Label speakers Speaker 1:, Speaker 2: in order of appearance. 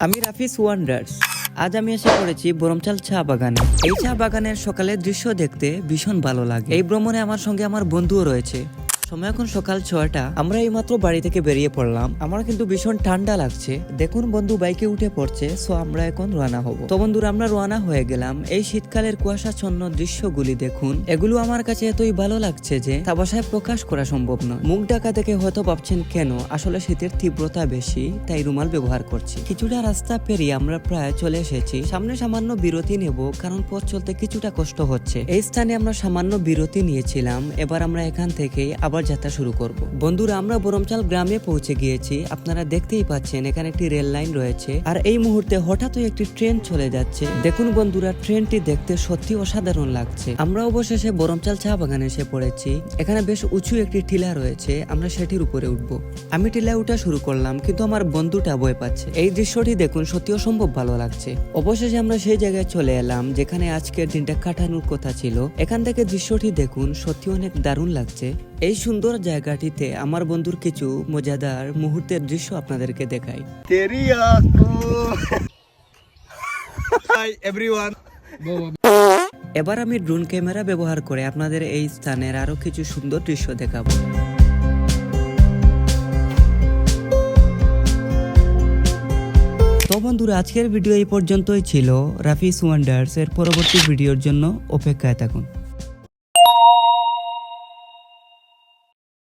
Speaker 1: আমি রাফিস ওয়ান্ডার্স। আজ আমি এসে পড়েছি বরমচাল চা বাগানে। এই চা বাগানের সকালের দৃশ্য দেখতে ভীষণ ভালো লাগে। এই ভ্রমণে আমার সঙ্গে আমার বন্ধুও রয়েছে। সময় এখন সকাল ছয়টা। আমরা এই মাত্র বাড়ি থেকে বেরিয়ে পড়লাম। আমার কিন্তু ভীষণ ঠান্ডা লাগছে। দেখুন বন্ধু, বাইকে উঠে পড়ছে সো আমরা এখন রওনা হব। তো বন্ধুরা, আমরা রওনা হয়ে গেলাম এই শীতকালের কুয়াশাচ্ছন্ন দৃশ্যগুলি দেখুন। এগুলো আমার কাছে এতই ভালো লাগছে যে তা ভাষায় প্রকাশ করা সম্ভব নয়। মুখ ঢাকা দেখে হয়তো ভাবছেন, কেন? আসলে শীতের তীব্রতা বেশি, তাই রুমাল ব্যবহার করছি। কিছুটা রাস্তা পেরিয়ে আমরা প্রায় চলে এসেছি। সামনে সামান্য বিরতি নেব, কারণ পথ চলতে কিছুটা কষ্ট হচ্ছে। এই স্থানে আমরা সামান্য বিরতি নিয়েছিলাম। এবার আমরা এখান থেকে আবার যাত্রা শুরু করব। বন্ধুরা, আমরা বরমচাল গ্রামে পৌঁছে গিয়েছি। আপনারা দেখতেই পাচ্ছেন, এখানে একটি রেল লাইন রয়েছে। আর এই মুহূর্তে হঠাৎই একটি ট্রেন চলে যাচ্ছে। দেখুন বন্ধুরা, ট্রেনটি দেখতে সত্যি অসাধারণ লাগছে। আমরা অবশেষে বরমচাল চা বাগানে এসে পড়েছি। এখানে বেশ উঁচু একটি টিলা রয়েছে, আমরা সেটির উপরে উঠবো। আমি টিলায় উঠা শুরু করলাম, কিন্তু আমার বন্ধুটা ভয় পাচ্ছে। এই দৃশ্যটি দেখুন সত্যি অসম্ভব ভালো লাগছে। অবশেষে আমরা সেই জায়গায় চলে এলাম, যেখানে আজকের দিনটা কাটানোর কথা ছিল। এখান থেকে দৃশ্যটি দেখুন সত্যি অনেক দারুণ লাগছে। এই সুন্দর জায়গাটিতে আমার বন্ধুর কিছু মজাদার মুহূর্তের দৃশ্য আপনাদেরকে দেখাই। এবার আমি ড্রোন ক্যামেরা ব্যবহার করে আপনাদের এই স্থানের আরও কিছু সুন্দর দৃশ্য দেখাবো। তো বন্ধুরা আজকের ভিডিও এই পর্যন্তই ছিল। রাফিস ওয়ান্ডার্স এর পরবর্তী ভিডিওর জন্য অপেক্ষায় থাকুন।